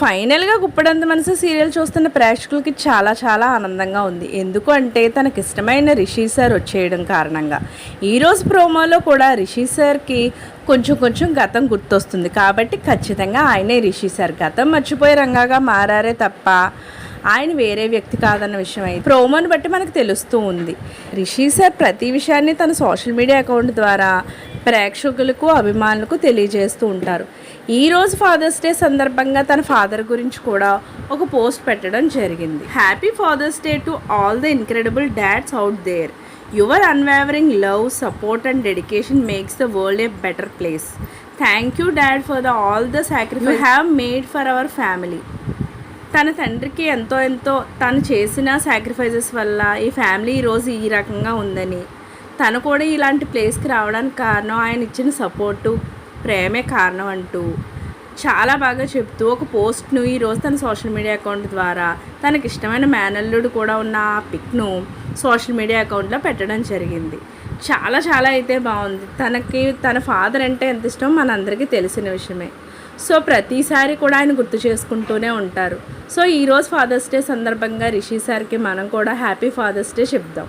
ఫైనల్గా గుప్పడంత మనసు సీరియల్ చూస్తున్న ప్రేక్షకులకి చాలా చాలా ఆనందంగా ఉంది. ఎందుకు అంటే తనకి ఇష్టమైన రిషి సార్ వచ్చేయడం కారణంగా. ఈరోజు ప్రోమోలో కూడా రిషి సార్కి కొంచెం కొంచెం గతం గుర్తొస్తుంది. కాబట్టి ఖచ్చితంగా ఆయనే రిషి సార్. గతం మర్చిపోయి రంగాగా మారారే తప్ప ఆయన వేరే వ్యక్తి కాదన్న విషయం అయితే ప్రోమోని బట్టి మనకు తెలుస్తూ ఉంది. రిషి సార్ ప్రతి విషయాన్ని తన సోషల్ మీడియా అకౌంట్ ద్వారా ప్రేక్షకులకు అభిమానులకు తెలియజేస్తూ ఉంటారు. ఈరోజు ఫాదర్స్ డే సందర్భంగా తన ఫాదర్ గురించి కూడా ఒక పోస్ట్ పెట్టడం జరిగింది. Happy father's day to all the incredible dads out there your unwavering love support and dedication makes the world a better place thank you dad for the all the sacrifice have made for our family తన తండ్రికి ఎంతో ఎంతో తను చేసిన sacrifices వల్ల ఈ family ఈరోజు ఈ రకంగా ఉందని తను కూడా ఇలాంటి ప్లేస్కి రావడానికి కారణం ఆయన ఇచ్చిన సపోర్టు ప్రేమే కారణం అంటూ చాలా బాగా చెప్తూ ఒక పోస్ట్ను ఈరోజు తన సోషల్ మీడియా అకౌంట్ ద్వారా తనకి ఇష్టమైన మేనల్లుడు కూడా ఉన్న ఆ పిక్ను సోషల్ మీడియా అకౌంట్లో పెట్టడం జరిగింది. చాలా చాలా అయితే బాగుంది. తనకి తన ఫాదర్ అంటే ఎంత ఇష్టం మనందరికీ తెలిసిన విషయమే. సో ప్రతిసారి కూడా ఆయన గుర్తు చేసుకుంటూనే ఉంటారు. సో ఈరోజు ఫాదర్స్ డే సందర్భంగా రిషి సార్కి మనం కూడా హ్యాపీ ఫాదర్స్ డే చెప్దాం.